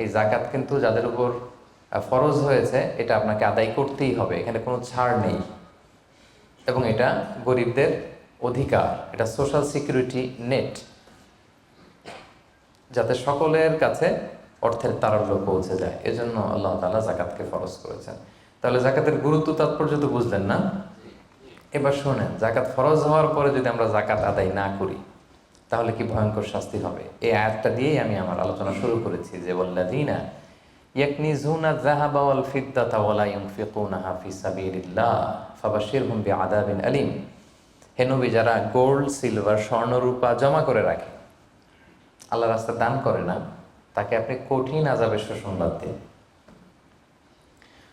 এই জাকাত কিন্তু যাদের উপর ফরজ হয়েছে, এটা আপনাকে আদায় করতেই হবে। এখানে কোনো ছাড় নেই। এবং এটা গরিবদের অধিকার। এটা সোশ্যাল সিকিউরিটি নেট যাতে সকলের কাছে অর্থের তারল্য পৌঁছে যায়। এজন্য আল্লাহ তাআলা জাকাতকে ফরজ করেছেন। তাহলে জাকাতের গুরুত্ব তাৎপর্য তো বুঝলেন না? এবার শোনেন জাকাত ফরজ হওয়ার পরে যদি আমরা জাকাত আদায় না করি তাহলে কি ভয়ঙ্কর শাস্তি হবে? এই আয়াতটা দিয়েই আমি আমার আলোচনা শুরু করেছি যে, ওয়াল্লাযীনা ইয়াকনিজুনা যাহাবা ওয়াল ফিদ্দাতা ওয়া লা ইউনফিকুনাহা ফি সাবিলিল্লাহ ফাবাশশিরহুম বিআযাবিন আলীম। হে যারা গোল্ড, সিলভার স্বর্ণ রূপা জমা করে রাখে, আল্লাহ রাস্তা দান করে না, তাকে আপনি কঠিন আজাবের সুসংবাদ দিন।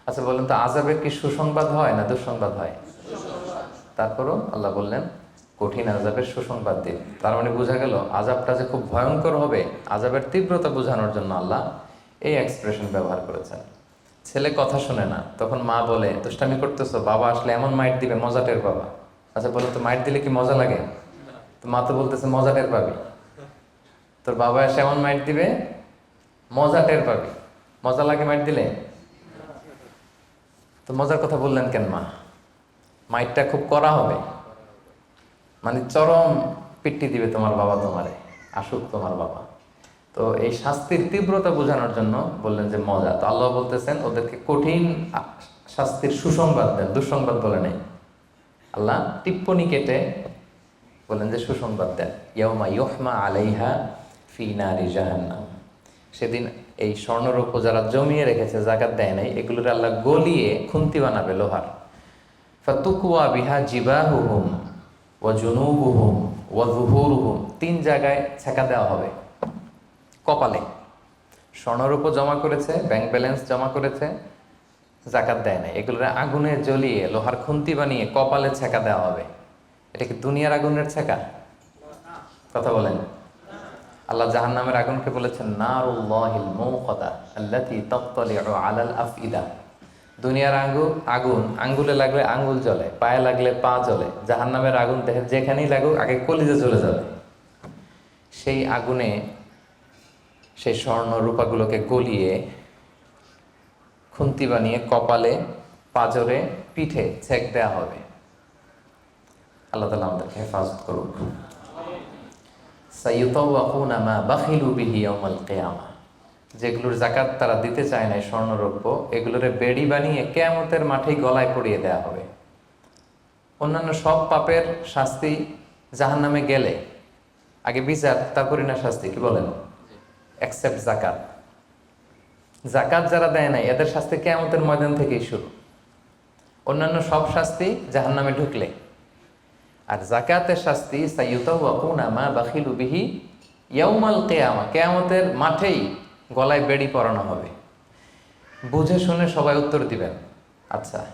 আচ্ছা বলেন তো আজাবের কি সুসংবাদ হয় না দুঃসংবাদ হয়? তারপরও আল্লাহ বললেন কঠিন আজাবের সুসংবাদ দিন তার মানে বোঝা গেল আজাবটা যে খুব ভয়ঙ্কর হবে আজাবের তীব্রতা বোঝানোর জন্য আল্লাহ এই এক্সপ্রেশন ব্যবহার করেছেন। ছেলে কথা শুনে না, তখন মা বলে, দুষ্টামি করতেছো, বাবা আসলে এমন মাইট দিবে মজাটের বাবা আচ্ছা বলো, তো মাইট দিলে কি মজা লাগে? তো মা তো বলতেছে মজাটের পাবি। তোর বাবা এসে এমন মাইট দিবে, মজা টের পাবি। মজা লাগে মাইট দিলে? তো মজার কথা বললেন কেন মা? মাইটটা খুব করা হবে। মানে চরম পিট্টি দিবে তোমার বাবা তোমারে, আসুক তোমার বাবা। তো এই শাস্তির তীব্রতা বোঝানোর জন্য বললেন যে মজা। তো আল্লাহ বলতেছেন, ওদেরকে কঠিন শাস্তির সুসংবাদ দেন, দুঃসংবাদ বলে নেই। আল্লাহ টিপ্পনি কেটে বলেন যে সুসংবাদ দেন। ইয়াউমা ইউহমা আলাইহা ফি নারি জাহান্নাম। সেদিন এই স্বর্ণরূপ যারা জমিয়ে রেখেছে, জাকাত দেয় নাই, এগুলোর আল্লাহ গলিয়ে খুন্তি বানাবে লোহার। ফাতুকুয়া বিহা জিবাহুহুম। তিন জায়গায় ছেঁকা দেওয়া হবে। কপালে। স্বর্ণরূপ জমা করেছে ব্যাংক ব্যালেন্স জমা করেছে, জাকাত দেয় না এগুলোর আগুনে জ্বলিয়ে, লোহার খুন্তি বানিয়ে কপালে ছেঁকা দেওয়া হবে। এটা কি দুনিয়ার আগুনের ছেঁকা? কথা বলেন। আল্লাহ জাহান্নামের আগুনকে বলেছেন, নারুল্লাহিল মৌকদা আল্লাতি তাত্তালিউ আলাল আফইদা। দুনিয়ার আঙ্গুল আগুন। আঙ্গুলে লাগলে আঙ্গুল জ্বলে, পায়ে লাগলে পা জ্বলে, জাহান্নামের আগুন দেহে যেখানেই লাগুক, আগে কলিজে চলে যাবে। সেই আগুনে সেই স্বর্ণ রূপাগুলোকে গলিয়ে খুন্তি বানিয়ে কপালে, পাজরে, পিঠে ছেক দেওয়া হবে। আল্লাহ তালা আমাদেরকে হেফাজত করুক। সাইয়ুতাওয়াকুনা মা বাখিলু বিহি ইয়াউমাল কিয়ামা। যেগুলোর জাকাত তারা দিতে চায় না স্বর্ণরৌপ্য, এগুলোরে বেড়ি বানিয়ে কেয়ামতের মাঠেই গলায় পড়িয়ে দেওয়া হবে। অন্যান্য সব পাপের শাস্তি জাহান্নামে গেলে। আগে বিচার, তারপরে না শাস্তি, কি বলেন? অ্যাকসেপ্ট জাকাত জাকাত যারা দেয় নাই, এদের শাস্তি কেয়ামতের ময়দান থেকেই শুরু। অন্যান্য সব শাস্তি জাহান্নামে ঢুকলে। আর জাকাতের শাস্তি সাইয়ুতাহুনা মা বাখিলু বিহি ইয়াউমাল কেয়ামা, কেয়ামতের মাঠেই গলায় বেড়ি পরানো হবে। বুঝে শুনে সবাই উত্তর দিবেন। আচ্ছা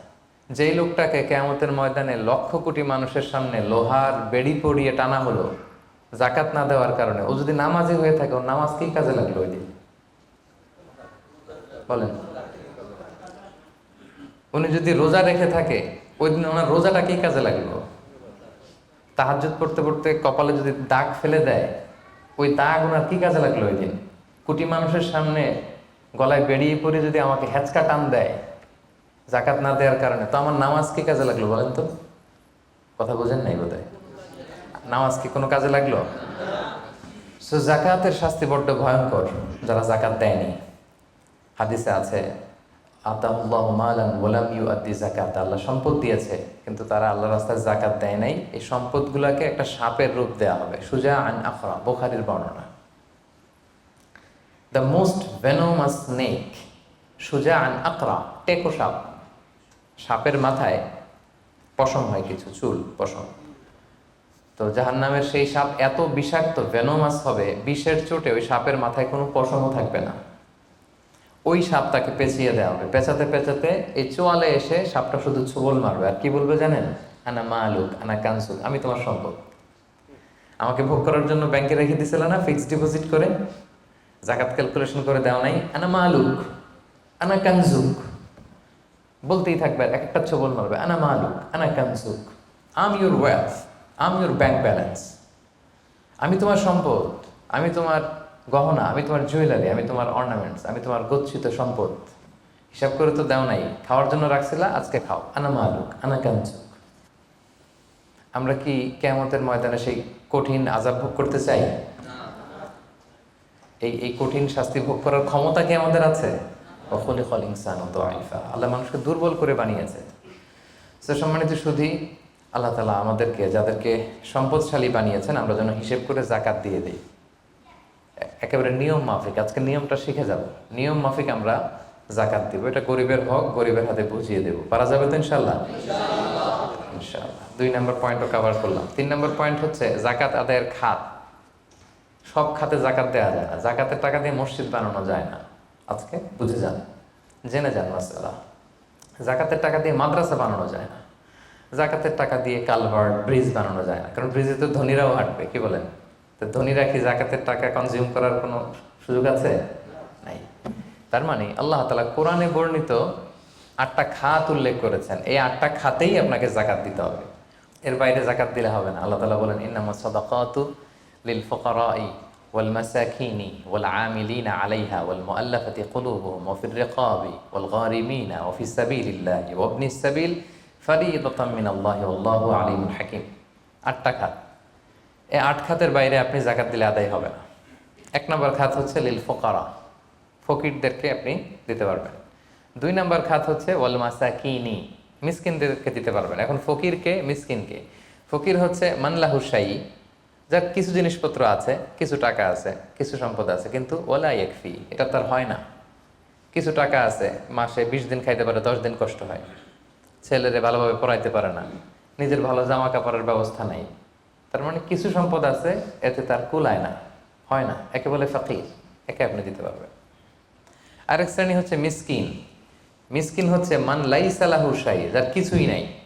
যেই লোকটাকে কেয়ামতের ময়দানে লক্ষ কোটি মানুষের সামনে লোহার বেড়ি পরিয়ে টানা হলো, জাকাত না দেওয়ার কারণে, ও যদি নামাজি হয়ে থাকে, ওর নামাজ কি কাজে লাগল ওই দিন? বলেন। উনি যদি রোজা রেখে থাকে, ওই দিন ওনার রোজাটা কি কাজে লাগল? তাহাজ্জুদ পড়তে পড়তে কপালে যদি দাগ ফেলে দেয়, ওই দাগ ওনার কি কাজে লাগল ওই দিন? কোটি মানুষের সামনে গলায় বেরিয়ে পড়ে যদি আমাকে হেঁচকা টান দেয়, জাকাত না দেওয়ার কারণে, তো আমার নামাজ কি কাজে লাগল বলেন তো? কথা বোঝেন নাই বোধহয়? নামাজ কি কোনো কাজে লাগল? সো জাকাতের শাস্তি বড্ড ভয়ঙ্কর, যারা জাকাত দেয়নি। হাদিসে আছে আতাহুল্লাহ মালান ওলাম ইউ আদি জাকাত, আল্লাহ সম্পদ দিয়েছে, কিন্তু তারা আল্লাহ রাস্তায় জাকাত দেয় নাই। এই সম্পদগুলোকে একটা সাপের রূপ দেওয়া হবে। সুজা আন আখরা, বোখারির বর্ণনা। দ্য মোস্ট ভেনোমাস স্নেক সুজা আন আকরা, টেকো সাপ। সাপের মাথায় পশম হয় কিছু, চুল, পশম। তো জাহান্নামের সেই সাপ এত বিষাক্ত ভেনোমাস হবে, বিষের চোটে ওই সাপের মাথায় কোনো পশমও থাকবে না। ওই সাপ তাকে পেঁচিয়ে দেওয়া হবে। পেঁচাতে পেঁচাতে এই চোয়ালে এসে সাপটা শুধু ছোবল মারবে। আর কি বলবে জানেন? আনা মালুক, আনা কানসুক আমি তোমার সম্পদ। আমাকে ভোগ করার জন্য ব্যাংকে রেখে দিছিল না ফিক্সড ডিপোজিট করে। জাকাত ক্যালকুলেশন করে দেওয়া নাই। আনা মালুক, আনা কানজুক। বলতেই থাকবে, এক একটা ছোবল মারবে, আনা মালুক, আনা কানজুক। Am your wealth am your bank balance আমি তোমার সম্পদ, আমি তোমার গহনা, আমি তোমার জুয়েলারি আমি তোমার অর্নামেন্টস আমি তোমার গচ্ছিত সম্পদ। হিসাব করে তো দেও নাই, খাওয়ার জন্য রাখছিলা, আজকে খাও। আনা মালুক, আনা কাঞ্চুক আমরা কি কেমতের ময়দানে সেই কঠিন আজাব ভোগ করতে চাই? এই এই কঠিন শাস্তি ভোগ করার ক্ষমতা কি আমাদের আছে? আল্লাহ মানুষকে দুর্বল করে বানিয়েছে। সে সম্মানিত শুধু আল্লাহ তালা আমাদেরকে, যাদেরকে সম্পদশালী বানিয়েছেন, আমরা যেন হিসেব করে জাকাত দিয়ে দিই। একেবারে নিয়ম মাফিক, আজকে নিয়মটা শিখে যাব। নিয়ম মাফিক আমরা জাকাত দিব। এটা গরিবের হক, গরিবের হাতে বুঝিয়ে দেব। পারা যাবে তো ইনশাল্লাহ ইনশাআল্লাহ। দুই নম্বর পয়েন্টও কভার করলাম। তিন নম্বর পয়েন্ট হচ্ছে জাকাত আদায়ের খাত। সব খাতে জাকাত দেওয়া যায় না। জাকাতের টাকা দিয়ে মসজিদ বানানো যায় না। আজকে বুঝে যান, জেনে যান মাসালা জাকাতের টাকা দিয়ে মাদ্রাসা বানানো যায় না। জাকাতের টাকা দিয়ে কালভার্ট, ব্রিজ বানানো যায় না। কারণ ব্রিজে তো ধনীরাও হাঁটবে, কি বলেন? তো ধনীরা কি জাকাতের টাকা কনজিউম করার কোনো সুযোগ আছে? নাই। তার মানে আল্লাহ তালা কোরআনে বর্ণিত আটটা খাত উল্লেখ করেছেন। এই আটটা খাতেই আপনাকে জাকাত দিতে হবে। এর বাইরে জাকাত দিলে হবে না। আল্লাহ তালা বলেন, ইন্নামা সাদাকাতু আলাইহা ওয়াল মুআল্লাফাতি কুলুবুহুম ওয়া ফির রিকাবি ওয়াল গারিমিনা ওয়া ফিস সাবিলিল্লাহি ওয়া ইবনিস সাবিল ফারিদাতাম মিনাল্লাহি ওয়াল্লাহু আলিমুল হাকিম আটটা খাত এই আট খাতের বাইরে আপনি জাকাত দিলে আদায় হবে না। এক নম্বর খাত হচ্ছে লিল ফোকারা ফকিরদেরকে আপনি দিতে পারবেন। দুই নম্বর খাত হচ্ছে ওয়াল মাসাকিনি মিসকিনদেরকে দিতে পারবেন। এখন ফকিরকে, মিসকিনকে। ফকির হচ্ছে মানলাহুসাই যার কিছু জিনিসপত্র আছে, কিছু টাকা আছে, কিছু সম্পদ আছে, কিন্তু ওলা একফি এটা তার হয় না। কিছু টাকা আছে, মাসে বিশ দিন খাইতে পারে, দশ দিন কষ্ট হয়। ছেলেরে ভালোভাবে পড়াইতে পারে না। নিজের ভালো জামা কাপড়ের ব্যবস্থা নাই। তার মানে কিছু সম্পদ আছে, এতে তার কুলায় না, হয় না। একে বলে ফকির, একে আপনি দিতে পারবেন। আরেক শ্রেণি হচ্ছে মিসকিন। মিসকিন হচ্ছে মান লাইসালাহু শাই যার কিছুই নাই।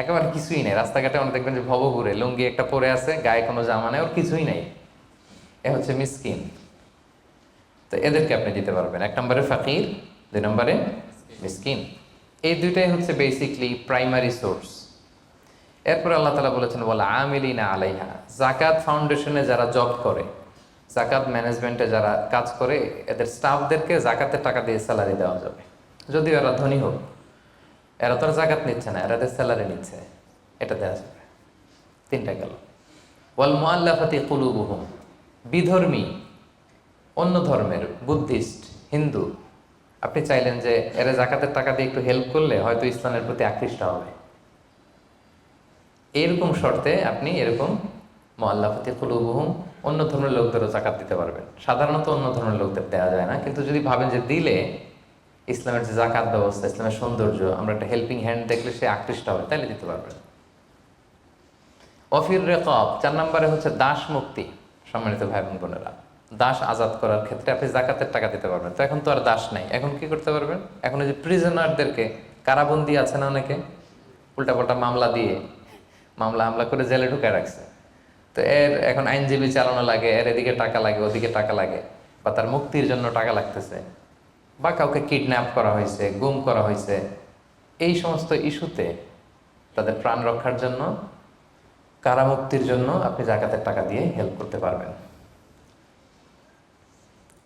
একেবারে কিছুই নেই। রাস্তাঘাটে অনেক দেখবেন যে ভব ঘুরে লুঙ্গি একটা পরে আছে, গায়ে কোনো জামা নেই, ওর কিছুই নাই। এ হচ্ছে মিসকিন। তো এদেরকে আপনি দিতে পারবেন। এক নম্বরে ফাকির, দুই নম্বরে মিসকিন। এই দুইটাই হচ্ছে বেসিকলি প্রাইমারি সোর্স এরপর আল্লাহ তালা বলেছেন বলে আমিলিনা আলাইহা। জাকাত ফাউন্ডেশনে যারা জব করে জাকাত ম্যানেজমেন্টে যারা কাজ করে, এদের স্টাফদেরকে জাকাতের টাকা দিয়ে স্যালারি দেওয়া যাবে। যদিও এরা ধনী হোক। এরা তো আর জাকাত নিচ্ছে না, এরা স্যালারি নিচ্ছে। এটা দেওয়া যাবে। তিনটা গেল। ওয়াল মোয়াল্লাফাতি কুলুবুহুম। বিধর্মী, অন্য ধর্মের, বুদ্ধিস্ট, হিন্দু। আপনি চাইলেন যে এরা জাকাতের টাকা দিয়ে একটু হেল্প করলে হয়তো ইসলামের প্রতি আকৃষ্ট হবে। এরকম শর্তে আপনি এরকম মোয়াল্লাফতি কুলুবুহুম, অন্য ধর্মের লোকদেরও জাকাত দিতে পারবেন। সাধারণত অন্য ধর্মের লোকদের দেওয়া যায় না, কিন্তু যদি ভাবেন যে দিলে ইসলামের যে জাকাত ব্যবস্থা, ইসলামের সৌন্দর্য, আমরা একটা হেল্পিং হ্যান্ড দেখলে সে আকৃষ্ট হবে তাহলে দিতে পারবেন অফির রেকব, চার নম্বরে হচ্ছে দাস মুক্তি, সম্মানিত ভাই বোন বোনেরা। দাস আজাদ করার ক্ষেত্রে আপনি জাকাতের টাকা দিতে পারবেন। তো এখন তো আর দাস নাই, এখন কি করতে পারবেন? এখন ওই যে প্রিজনারদেরকে কারাবন্দি আছে না অনেকে? উল্টাপাল্টা মামলা দিয়ে, মামলা হামলা করে জেলে ঢুকে রাখছে। তো এর এখন আইনজীবী চালানো লাগে, এর এদিকে টাকা লাগে, ওদিকে টাকা লাগে, বা তার মুক্তির জন্য টাকা লাগতেছে। বা কাউকে কিডন্যাপ করা হয়েছে, গুম করা হয়েছে, এই সমস্ত ইস্যুতে তাদের প্রাণ রক্ষার জন্য, কারামুক্তির জন্য আপনি জাকাতের টাকা দিয়ে হেল্প করতে পারবেন।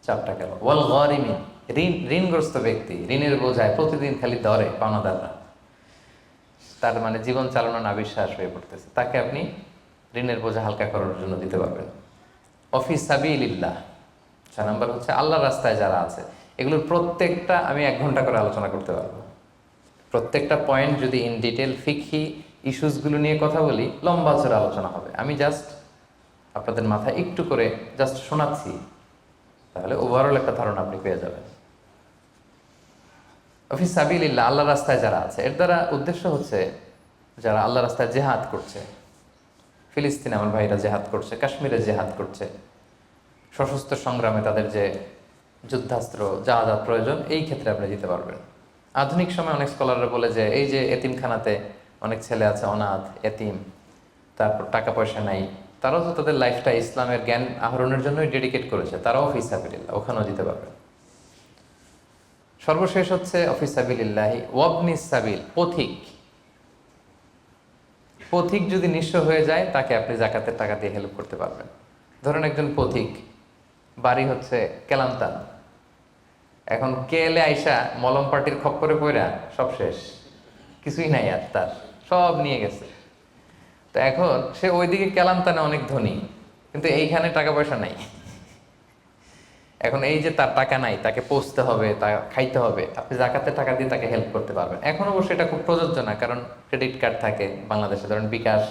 চারটা গেল। ওয়াল গরিমিন, ঋণ, ঋণগ্রস্ত ব্যক্তি, ঋণের বোঝায় প্রতিদিন খালি দরে পাওনাদাররা। তার মানে জীবন চালানো না বিশ্বাস হয়ে পড়তেছে। তাকে আপনি ঋণের বোঝা হালকা করার জন্য দিতে পারবেন। অফিস সাবিলিল্লাহ চার নাম্বার হচ্ছে আল্লাহর রাস্তায় যারা আছে এগুলোর প্রত্যেকটা আমি এক ঘণ্টা করে আলোচনা করতে পারব। প্রত্যেকটা পয়েন্ট যদি ইন ডিটেল ফিকি ইস্যুসগুলো নিয়ে কথা বলি, লম্বা চড়ে আলোচনা হবে। আমি জাস্ট আপনাদের মাথায় একটু করে জাস্ট শোনাচ্ছি, তাহলে ওভারঅল একটা ধারণা আপনি পেয়ে যাবেন। অফিস সাবিল্লাহ আল্লাহ রাস্তায় যারা আছে, এর দ্বারা উদ্দেশ্য হচ্ছে যারা আল্লাহ রাস্তায় জেহাদ করছে, ফিলিস্তিনে আমার ভাইরা জেহাদ করছে, কাশ্মীরে জেহাদ করছে, সশস্ত্র সংগ্রামে তাদের যে যুদ্ধাস্ত্র, যা যা প্রয়োজন, এই ক্ষেত্রে আপনি দিতে পারবেন। আধুনিক সময় অনেক স্কলাররা বলে যে, এই যে এতিমখানাতে অনেক ছেলে আছে, অনাথ, এতিম, তারপর টাকা পয়সা নাই, তারাও তো তাদের লাইফটা ইসলামের জ্ঞান আহরণের জন্যই ডেডিকেট করেছে, তারাও অফিস সাবিল্লাহ ওখানেও দিতে পারবেন। সর্বশেষ হচ্ছে অফিস সাবিল্লাহি ওয়াবনিস সাবিল, পথিক। পথিক যদি নিঃস্ব হয়ে যায়, তাকে আপনি জাকাতের টাকা দিয়ে হেল্প করতে পারবেন। ধরেন একজন পথিক, বাড়ি হচ্ছে কেলান্তান এখন কেলে আইসা মলম পার্টির খপ্পরে পইরা সব শেষ? কিছুই নাই আর তার, সব নিয়ে গেছে। তো এখন সে ওইদিকে কেলান্তানে অনেক ধনী, কিন্তু এইখানে টাকা পয়সা নাই। এখন এই যে তার টাকা নাই, তাকে পৌঁছতে হবে, তা খাইতে হবে, আপনি জাকাতে টাকা দিয়ে তাকে হেল্প করতে পারবেন। এখন অবশ্যই এটা খুব প্রযোজ্য না, কারণ ক্রেডিট কার্ড থাকে, বাংলাদেশে ধরেন বিকাশ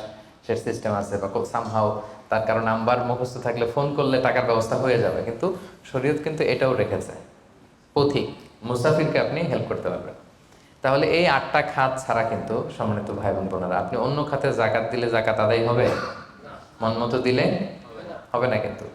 সে সিস্টেম আছে বা সামহাও তার কারণ নাম্বার মুখস্থ থাকলে ফোন করলে টাকার ব্যবস্থা হয়ে যাবে। কিন্তু শরীয়ত কিন্তু এটাও রেখেছে। পথিক মুসাফিরকে আপনি হেল্প করতে পারবেন। তাহলে এই আটটা খাত ছাড়া কিন্তু সম্মানিত ভাই বোন বোনেরা আপনি অন্য খাতে জাকাত দিলে জাকাত আদায় হবে? মন মতো দিলে হবে না কিন্তু।